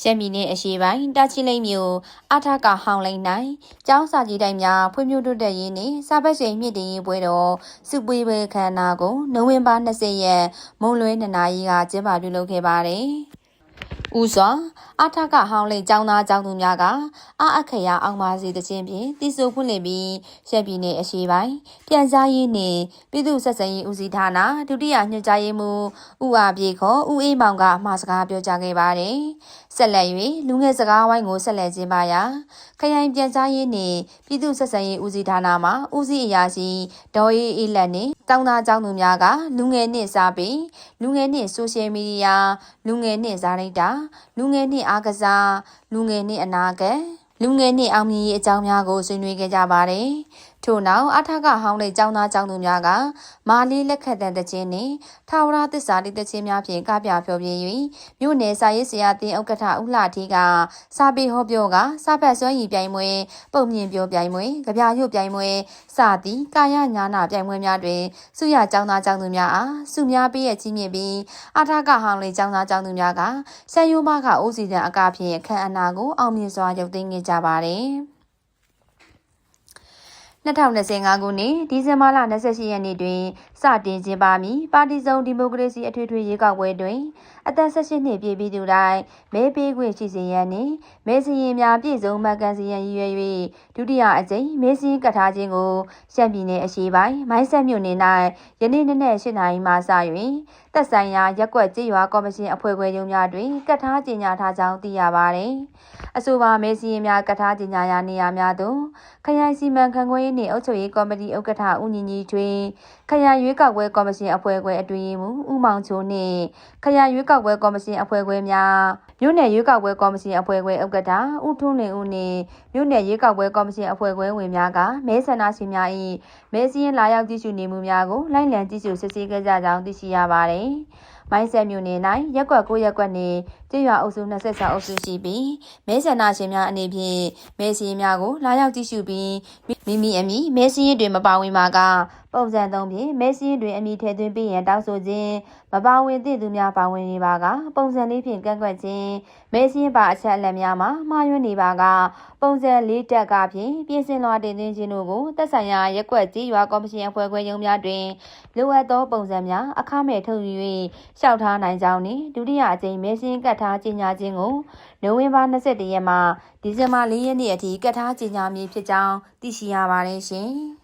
ရှမ်းပြည်နယ်အရှေ့ပိုင်းတာချီလိမ့်မြို့အထကဟောင်းလိမ့်နိုင်ကျောင်းစာကြီးတိုင်းများဖွံ့ဖြိုးတိုးတက်ရေးနှင့်စာပတ်ချိန်မြင့်တင်ရေးပွဲတော်စုပွေးပွဲခမ်းနားကိုနိုဝင်ဘာ20ရက်မုံလွဲ2နာရီကကျင်းပပြုလုပ်ခဲ့ပါတယ်။ ဦးစွာအထကဟောင်းလိမ့်ကျောင်းသားကျောင်းသူများကအအခရာအောင်ပါစီတခြင်းဖြင့်တည်ဆူဖွင့်လှစ်ပြီးရှမ်းပြည်နယ်အရှေ့ပိုင်းပြန်ကြားရေးနှင့်ပြည်သူ့ဆက်ဆံရေးဦးစီးဌာနဒုတိယညွှန်ကြားရေးမှူးဦးအားပြေခေါ်ဦးအေးမောင်ကမှာစကားပြောကြားခဲ့ပါတယ်။ဆက်လက်၍လူငယ်စကားဝိုင်းကိုဆက်လက်ကျင်းပရာခရိုင်ပြန်ကြားရေးနှင့်ပြည်သူ့ဆက်ဆံရေးဦးစီးဌာနမှဦးစီးအရာရှိဒေါ်အေးအေးလက်နှင့်တောင်းသားကျောင်းသူများကလူငယ်နှင့်စားပြီးလူငယ်နှင့်ဆိုရှယ်မီဒီယာလူငယ်နှင့်ဇာရိတာလူငယ်နှင့်အားကစားလူငယ်နှင့်အနာဂတ်လူငယ်နှင့်အောင်မြင်ရေးအကြောင်းများကိုဆွေးနွေးခဲ့ကြပါတယ်။ ထို့နောက်အထကဟောင်းတဲ့ကျောင်းသားကျောင်းသူများကမာလီလက်ခတ်တဲ့တခြင်းနှင့်ထာဝရသစ္စာတိတခြင်းများဖြင့်ကပြဖျော်ဖြေ၍မြို့နယ်စာရေးဆရာတင်ဥက္ကဋ္ဌဦးလှထီကစာပေဟောပြောကစာဖတ်စွမ်းရည်ပြိုင်ပွဲပုံမြင်ပြောပြိုင်ပွဲကြပြရုပ်ပြိုင်ပွဲစသည်ကာယညာနာပြိုင်ပွဲများတွင်စုရကျောင်းသားကျောင်းသူများအားစုများပေးရကြီးမြင့်ပြီးအထကဟောင်းလေကျောင်းသားကျောင်းသူများကဆယ်ယိုးမကအိုးစီတန်အကားဖြင့်ခန့်အနာကိုအောင်မြင်စွာရုပ်သိမ်းခဲ့ကြပါတယ်။ 2025ခုနှစ်ဒီဇင်ဘာလ28ရက်နေ့တွင်စတင်ကျင်းပမည်ပါတီစုံဒီမိုကရေစီအထွေထွေရွေးကောက်ပွဲတွင်အသက်18နှစ်ပြည့်ပြီးသူတိုင်းမဲပေးခွင့်ရှိစေရန်နှင့်မဲစရင်များပြည့်စုံမှတ်ကန်စီရန်ရည်ရွယ်၍ဒုတိယအကြိမ်မဲစရင်ကထားခြင်းကိုရှမ်းပြည်နယ်အရှေ့ပိုင်းမိုင်းဆက်မြို့နယ်၌ယနေ့နေ့နဲ့8နာရီမှစ၍သက်ဆိုင်ရာရက်ကွက်ကြေးရွာကော်မရှင်အဖွဲ့ခွဲရုံးများတွင်ကထားကြေညာထားကြောင်းသိရပါသည်။အဆိုပါမဲစရင်များကထားကြေညာရာနေရာများသို့ခရိုင်စီမံခန့်ခွဲရေးနှင့်အုပ်ချုပ်ရေးကော်မတီဥက္ကဋ္ဌဦးညီညီထွေခရိုင်ရွေးကောက်ပွဲကော်မရှင်အဖွဲ့ခွဲအတွင်းမှဦးမောင်ချိုနှင့်ခရိုင်ရွေးကောက်ပွဲကော်မရှင်အဖွဲ့ခွဲများမြို့နယ်ရွေးကောက်ပွဲကော်မရှင်အဖွဲ့ခွဲဥက္ကဋ္ဌဦးထွန်းလင်ဦးနှင့်မြို့နယ်ရွေးကောက်ပွဲကော်မရှင်အဖွဲ့ခွဲဝင်များကမဲဆန္ဒရှင်များ၏မဲစည်းရင်လာရောက်ကြည့်ရှုနေမှုများကိုလိုက်လံကြည့်ရှုစစ်ဆေးခဲ့ကြကြောင်းသိရှိရပါသည်။ မိုင်းဆက်မြို့နယ်၌ရက်ကွက်ကိုရက်ကွက်နှင့်ကျေးရွာအုပ်စု26အုပ်စုရှိပြီးမဲဆန္ဒရှင်များအနေဖြင့်မဲစည်းများကိုလာရောက်ကြည့်ရှုပြီးမိမိအမည်မဲစည်းတွင်မပါဝင်ပါကပုံစံသုံးဖြင့်မဲစည်းတွင်အမည်ထည့်သွင်းပေးရန်တောင်းဆိုခြင်းမပါဝင်သည့်သူများပါဝင်နေပါကပုံစံလေးဖြင့်ကန့်ကွက်ခြင်းမဲစည်းပါအချက်အလက်များမှာမှားယွင်းနေပါကပုံစံလေးတက်ကဖြင့်ပြင်ဆင်လွှာတင်သွင်းခြင်းတို့ကိုသက်ဆိုင်ရာရက်ကွက်ကြီးရွာကော်မရှင်အဖွဲ့ခွဲရုံးများတွင်လိုအပ်သောပုံစံများအခမဲ့ထုတ်ယူ၍လျှောက်ထားနိုင်ကြောင်းနှင့်ဒုတိယအကြိမ်မဲစည်းကတ်ထားကြေညာခြင်းကိုနိုဝင်ဘာ22ရက်မှဒီဇင်ဘာ4ရက်နေ့အထိကတ်ထားကြေညာမည်ဖြစ်ကြောင်းသိရှိရပါတယ်ရှင်။